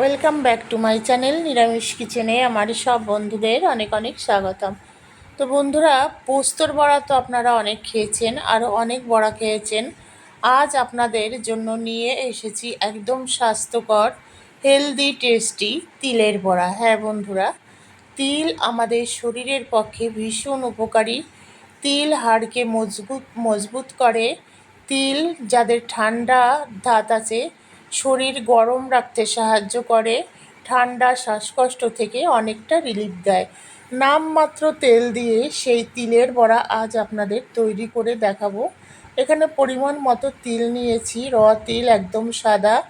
Welcome back to my channel নিরামিষ কিচেনে আমার সব বন্ধুদের অনেক অনেক স্বাগতম। তো বন্ধুরা, পোস্তর বড়া তো আপনারা অনেক খেয়েছেন, আরও অনেক বড়া খেয়েছেন। আজ আপনাদের জন্য নিয়ে এসেছি একদম স্বাস্থ্যকর হেলদি টেস্টি তিলের বড়া। হ্যাঁ বন্ধুরা, তিল আমাদের শরীরের পক্ষে ভীষণ উপকারী। তিল হাড়কে মজবুত মজবুত করে। তিল যাদের ঠান্ডা ধাত আছে শরীর গরম রাখতে সাহায্য করে, ঠান্ডা, শ্বাসকষ্ট থেকে অনেকটা রিলিফ দেয়। নামমাত্র তেল দিয়ে সেই তিলের বড়া আজ আপনাদের তৈরি করে দেখাবো। এখানে পরিমাণ মতো তিল নিয়েছি, র তিল একদম সাদা।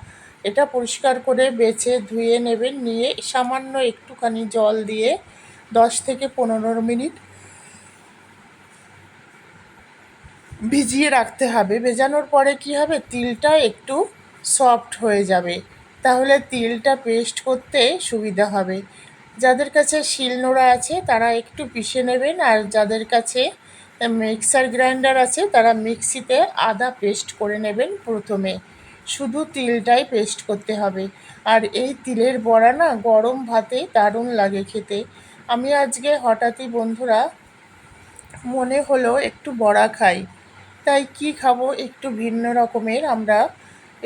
এটা পরিষ্কার করে বেছে ধুয়ে নেবেন, নিয়ে সামান্য একটুখানি জল দিয়ে দশ থেকে পনেরো মিনিট ভিজিয়ে রাখতে হবে। ভেজানোর পরে কি হবে? তিলটা একটু সফট হয়ে যাবে। তাহলে তিলটা পেস্ট করতে সুবিধা হবে। যাদের কাছে শিলনোড়া আছে, তারা একটু পিষে নেবেন। আর যাদের কাছে মিক্সার গ্রাইন্ডার আছে, তারা মিক্সিতে আদা পেস্ট করে নেবেন প্রথমে। শুধু তিলটাই পেস্ট করতে হবে। আর এই তিলের বড়া না, গরম ভাতে দারুণ লাগে খেতে। আমি আজকে হঠাৎই বন্ধুরা, মনে হলো একটু বড়া খাই। তাই কি খাব একটু ভিন্ন রকমের আমরা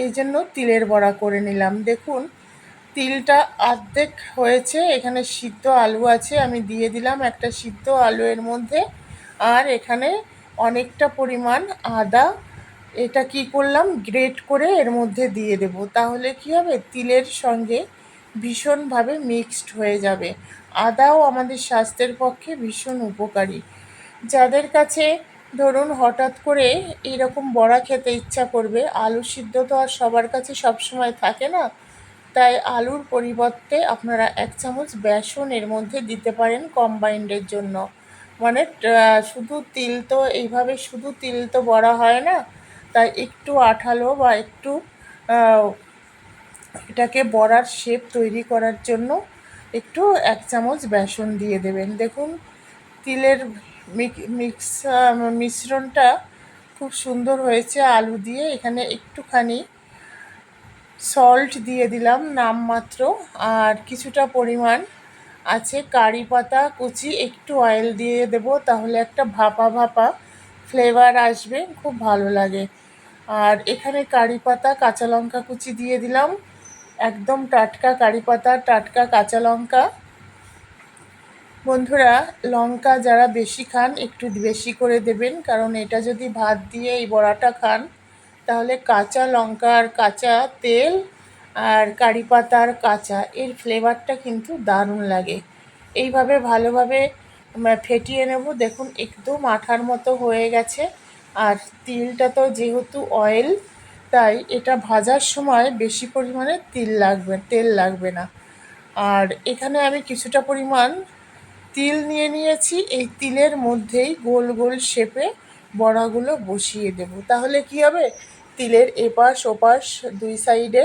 এই জন্য তিলের বড়া করে নিলাম। দেখুন, তিলটা অর্ধেক হয়েছে, এখানে সিদ্ধ আলু আছে, আমি দিয়ে দিলাম একটা সিদ্ধ আলু এর মধ্যে। আর এখানে অনেকটা পরিমাণ আদা, এটা কি করলাম, গ্রেট করে এর মধ্যে দিয়ে দেব। তাহলে কি হবে, তিলের সঙ্গে ভীষণভাবে মিক্সড হয়ে যাবে। আদাও আমাদের স্বাস্থ্যের পক্ষে ভীষণ উপকারী। যাদের কাছে ধরুন হঠাৎ করে এইরকম বড়া খেতে ইচ্ছা করবে, আলু সিদ্ধ তো আর সবার কাছে সবসময় থাকে না, তাই আলুর পরিবর্তে আপনারা এক চামচ বেসন এর মধ্যে দিতে পারেন কম্বাইন্ডের জন্য। মানে শুধু তিল তো, এইভাবে শুধু তিল তো বড়া হয় না, তাই একটু আঠালো বা একটু এটাকে বড়ার শেপ তৈরি করার জন্য একটু এক চামচ বেসন দিয়ে দেবেন। দেখুন, তিলের মিক্স মিশ্রণটা খুব সুন্দর হয়েছে আলু দিয়ে। এখানে একটুখানি সল্ট দিয়ে দিলাম নামমাত্র। আর কিছুটা পরিমাণ আছে কারি পাতা, কুচি, একটু অয়েল দিয়ে দেব, তাহলে একটা ভাপা ভাপা ফ্লেভার আসবে, খুব ভালো লাগে। আর এখানে কারি পাতা, কাঁচা লঙ্কা কুচি দিয়ে দিলাম। একদম টাটকা কারি পাতা, টাটকা কাঁচা লঙ্কা। বন্ধুরা, লঙ্কা যারা বেশি খান, একটু বেশি করে দেবেন। কারণ এটা যদি ভাত দিয়ে এই বড়াটা খান, তাহলে কাঁচা লঙ্কা আর কাঁচা তেল আর কারি পাতার কাঁচা, এর ফ্লেভারটা কিন্তু দারুণ লাগে। এইভাবে ভালোভাবে ফেটিয়ে নেব। দেখুন, একদম আঠার মতো হয়ে গেছে। আর তিলটা তো যেহেতু অয়েল তাই এটা ভাজার সময় বেশি পরিমাণে তিল লাগবে, তেল লাগবে না। আর এখানে আমি কিছুটা পরিমাণ তিল নিয়ে নিয়েছি, এই তিলের মধ্যেই গোল গোল শেপে বড়াগুলো বসিয়ে দেব। তাহলে কি হবে? তিলের এপাশ ওপাশ দুই সাইডে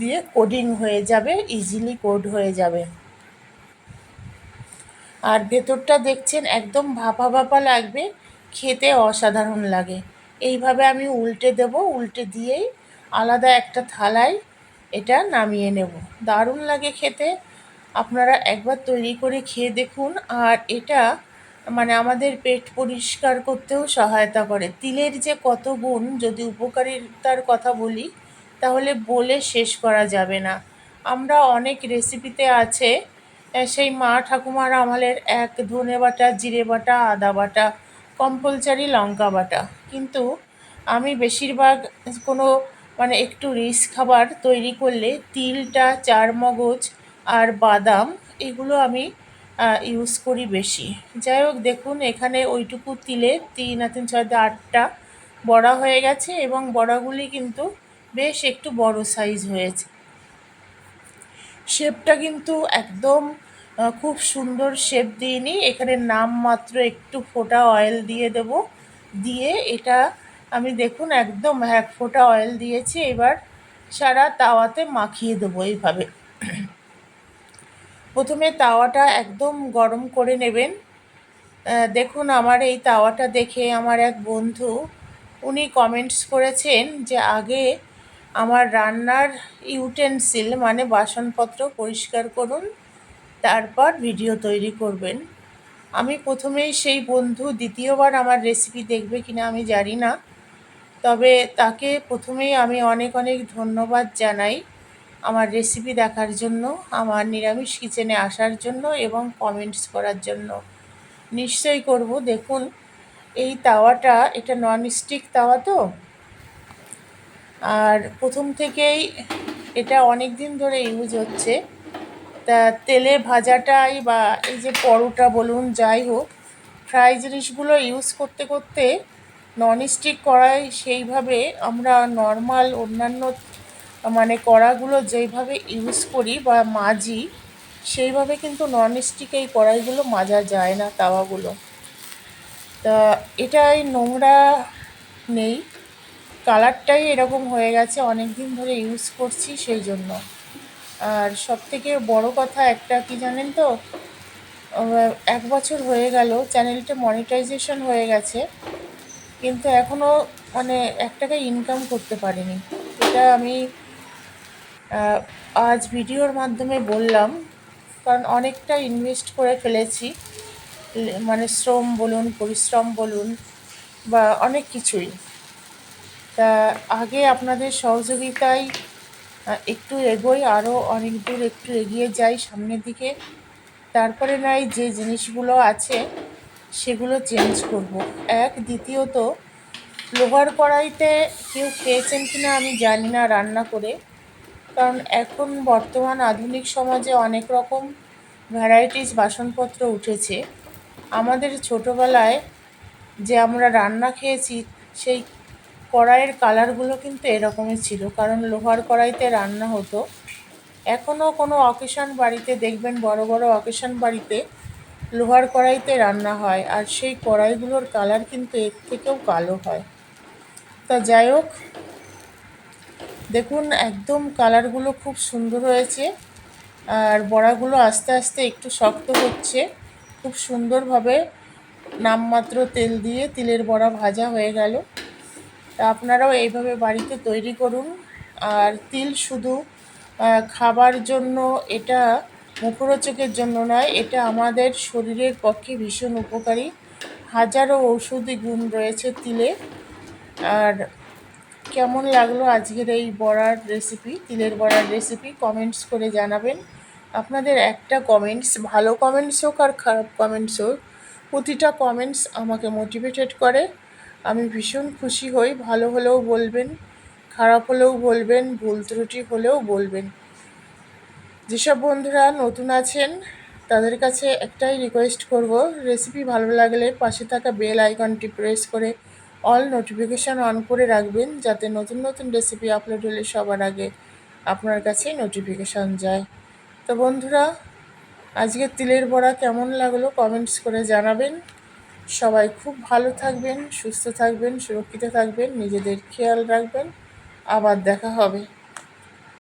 দিয়ে কোডিং হয়ে যাবে ইজিলি কোড হয়ে যাবে। আর ভেতরটা দেখছেন, একদম ভাপা ভাপা লাগবে, খেতে অসাধারণ লাগে। এইভাবে আমি উল্টে দেব, উল্টে দিয়েই আলাদা একটা থালায় এটা নামিয়ে নেব। দারুণ লাগে খেতে। আপনারা একবার তৈরি করে খেয়ে দেখুন আর এটা মানে আমাদের পেট পরিষ্কার করতেও সহায়তা করে। তিলের যে কত গুণ যদি উপকারিতার কথা বলি, তাহলে বলে শেষ করা যাবে না। আমরা অনেক রেসিপিতে আছে সেই মা ঠাকুমার আমলের এক ধনে বাটা, জিরে বাটা, আদা বাটা কম্পালসারি লঙ্কা বাটা। কিন্তু আমি বেশিরভাগ কোনো মানে একটু রিস খাবার তৈরি করলে তিলটা চার মগজ আর বাদাম, এগুলো আমি ইউজ করি বেশি। যাই হোক, দেখুন, এখানে ওইটুকু তিলে তিন আর তিন ছয় আটটা বড়া হয়ে গেছে এবং বড়াগুলি কিন্তু বেশ একটু বড় সাইজ হয়েছে। শেপটা কিন্তু একদম খুব সুন্দর শেপ দিইনি। এখানে নাম মাত্র একটু ফোটা অয়েল দিয়ে দেব। দিয়ে এটা আমি দেখুন, একদম এক ফোটা অয়েল দিয়েছি। এবার সারা তাওয়াতে মাখিয়ে দেবো এইভাবে। প্রথমে তাওয়াটা একদম গরম করে নেবেন। দেখুন আমার এই তাওয়াটা দেখে আমার এক বন্ধু, উনি কমেন্টস করেছেন যে আগে আমার রান্নার ইউটেন্সিল মানে বাসনপত্র পরিষ্কার করুন, তারপর ভিডিও তৈরি করবেন। আমি প্রথমেই সেই বন্ধু দ্বিতীয়বার আমার রেসিপি দেখবে কিনা আমি জানি না, তবে তাকে প্রথমেই আমি অনেক অনেক ধন্যবাদ জানাই। আমার রেসিপি দেখার জন্য, আমার নিরামিষ কিচেনে আসার জন্য এবং কমেন্টস করার জন্য। নিশ্চয়ই করব, দেখুন, এই তাওয়াটা, এটা ননস্টিক তাওয়া তো? আর প্রথম থেকেই এটা অনেক দিন ধরে ইউজ হচ্ছে। তা তেলে ভাজাটাই বা এই যে পরোটা বলুন, যাই হোক ফ্রাই জিনিসগুলো ইউজ করতে করতে ননস্টিক করায়, সেইভাবে আমরা নর্মাল অন্যান্য মানে কড়াগুলো যেইভাবে ইউজ করি বা মাজি, সেইভাবে কিন্তু ননস্টিক এই কড়াইগুলো মাজা যায় না তাওয়াগুলো। তা এটাই নোংরা নেই। কালারটাই এরকম হয়ে গেছে অনেক দিন ধরে ইউজ করছি সেই জন্য আর সব থেকে বড় কথা একটা কি জানেন তো? এক বছর হয়ে গেল চ্যানেলটা মনিটাইজেশন হয়ে গেছে। কিন্তু এখনও মানে এক টাকা ইনকাম করতে পারিনি। এটা আমি আজ ভিডিওর মাধ্যমে বললাম, কারণ অনেকটা ইনভেস্ট করে ফেলেছি। মানে শ্রম বলুন, পরিশ্রম বলুন, বা অনেক কিছুই। তা আগে আপনাদের সহযোগিতায় একটু এগোই আরও অনেক দূর একটু এগিয়ে যাই সামনের দিকে। তারপরে নয়, যে জিনিসগুলো আছে, সেগুলো চেঞ্জ করব। এক, দ্বিতীয়ত, লোহার কড়াইতে কেউ খেয়েছেন কি না আমি জানি না রান্না করে। কারণ এখন বর্তমান আধুনিক সমাজে অনেক রকম ভ্যারাইটিস বাসনপত্র উঠেছে। আমাদের ছোটোবেলায় যে আমরা রান্না খেয়েছি, সেই কড়াইয়ের কালারগুলো কিন্তু এরকমই ছিল। কারণ লোহার কড়াইতে রান্না হতো। এখনও কোনো অকেশন বাড়িতে দেখবেন, বড় বড় অকেশন বাড়িতে লোহার কড়াইতে রান্না হয় আর সেই কড়াইগুলোর কালার কিন্তু এর থেকেও কালো হয়। তা যাই হোক দেখুন, একদম কালারগুলো খুব সুন্দর হয়েছে। আর বড়াগুলো আস্তে আস্তে একটু শক্ত হচ্ছে। খুব সুন্দরভাবে নামমাত্র তেল দিয়ে তিলের বড়া ভাজা হয়ে গেল। তা আপনারাও এইভাবে বাড়িতে তৈরি করুন। আর তিল শুধু খাবার জন্য এটা মুখরোচকের জন্য নয়, এটা আমাদের শরীরের পক্ষে ভীষণ উপকারী। হাজারো ঔষধি গুণ রয়েছে তিলে। আর কেমন লাগল আজকের এই বড়ার রেসিপি তিলের বড়ার রেসিপি কমেন্টস করে জানাবেন। আপনাদের একটা কমেন্টস ভালো কমেন্টস হোক আর খারাপ কমেন্টস হোক, প্রতিটা কমেন্টস আমাকে মোটিভেটেড করে। আমি ভীষণ খুশি হই, ভালো হলেও বলবেন, খারাপ হলেও বলবেন, ভুল ত্রুটি হলেও বলবেন। যেসব বন্ধুরা নতুন আছেন, তাদের কাছে একটাই রিকোয়েস্ট করব রেসিপি ভালো লাগলে পাশে থাকা বেল আইকনটি প্রেস করে অল নোটিফিকেশান অন করে রাখবেন যাতে নতুন নতুন রেসিপি আপলোড হলে সবার আগে আপনার কাছে নোটিফিকেশান যায়। তো বন্ধুরা আজকে তিলের বড়া কেমন লাগল কমেন্টস করে জানাবেন। সবাই খুব ভালো থাকবেন, সুস্থ থাকবেন, সুরক্ষিত থাকবেন, নিজেদের খেয়াল রাখবেন। আবার দেখা হবে।